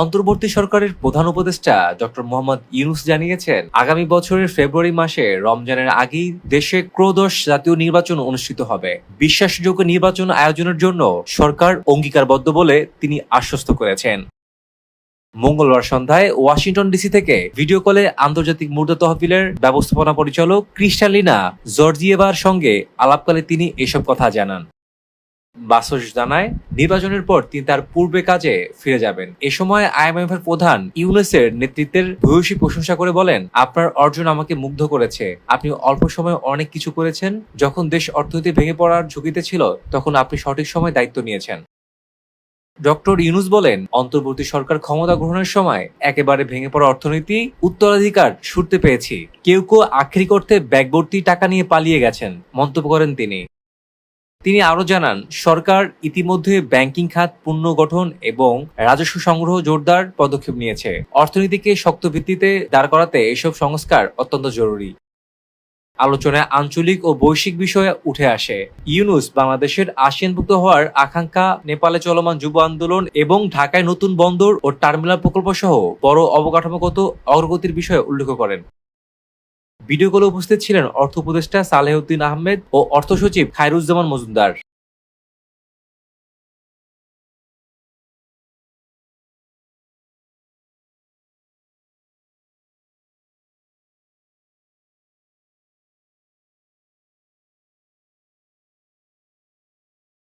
অন্তর্বর্তী সরকারের প্রধান উপদেষ্টা ডক্টর মোহাম্মদ ইউনুস জানিয়েছেন, আগামী বছরের ফেব্রুয়ারি মাসে রমজানের আগেই দেশে ক্রোদশ জাতীয় নির্বাচন অনুষ্ঠিত হবে। বিশ্বাসযোগ্য নির্বাচন আয়োজনের জন্য সরকার অঙ্গীকারবদ্ধ বলে তিনি আশ্বস্ত করেছেন। মঙ্গলবার সন্ধ্যায় ওয়াশিংটন ডিসি থেকে ভিডিও কলে আন্তর্জাতিক মুদ্রা তহবিলের ব্যবস্থাপনা পরিচালক ক্রিস্টালিনা জর্জিয়েভার সঙ্গে আলাপকালে তিনি এসব কথা জানান। বাসস জানায়, নির্বাচনের পর তিনি তার পূর্বে কাজে ফিরে যাবেন। এ সময় আইএমএফ এর প্রধান ইউনেসের নেতৃত্বের ভূয়সী প্রশংসা করে বলেন, আপনার অর্জন আমাকে মুগ্ধ করেছে। আপনি অল্প সময়ে অনেক কিছু করেছেন। যখন দেশ অর্থনীতি ভেঙে পড়ার ঝুঁকিতে ছিল, তখন আপনি সঠিক সময় দায়িত্ব নিয়েছেন। ডক্টর ইউনুস বলেন, অন্তর্বর্তী সরকার ক্ষমতা গ্রহণের সময় একেবারে ভেঙে পড়া অর্থনীতি উত্তরাধিকার ছুটতে পেয়েছি কেউ কেউ আখরি করতে ব্যাগভর্তি টাকা নিয়ে পালিয়ে গেছেন। মন্তব্য করেন তিনি। তিনি আরও জানান, সরকার ইতিমধ্যে ব্যাংকিং খাত পুনর্গঠন এবং রাজস্ব সংগ্রহ জোরদার পদক্ষেপ নিয়েছে। অর্থনীতিকে শক্ত ভিত্তিতে দাঁড় করাতে এসব সংস্কার অত্যন্ত জরুরি। আলোচনায় আঞ্চলিক ও বৈশ্বিক বিষয়ে উঠে আসে। ইউনুস বাংলাদেশের আসিয়ানভুক্ত হওয়ার আকাঙ্ক্ষা, নেপালে চলমান যুব আন্দোলন এবং ঢাকায় নতুন বন্দর ও টার্মিনাল প্রকল্প সহ বড় অবকাঠামোগত অগ্রগতির বিষয়ে উল্লেখ করেন। ভিডিও কলে উপস্থিত ছিলেন অর্থ উপদেষ্টা সালেহউদ্দিন আহমেদ ও অর্থ সচিব খায়রুজ্জামান মজুমদার।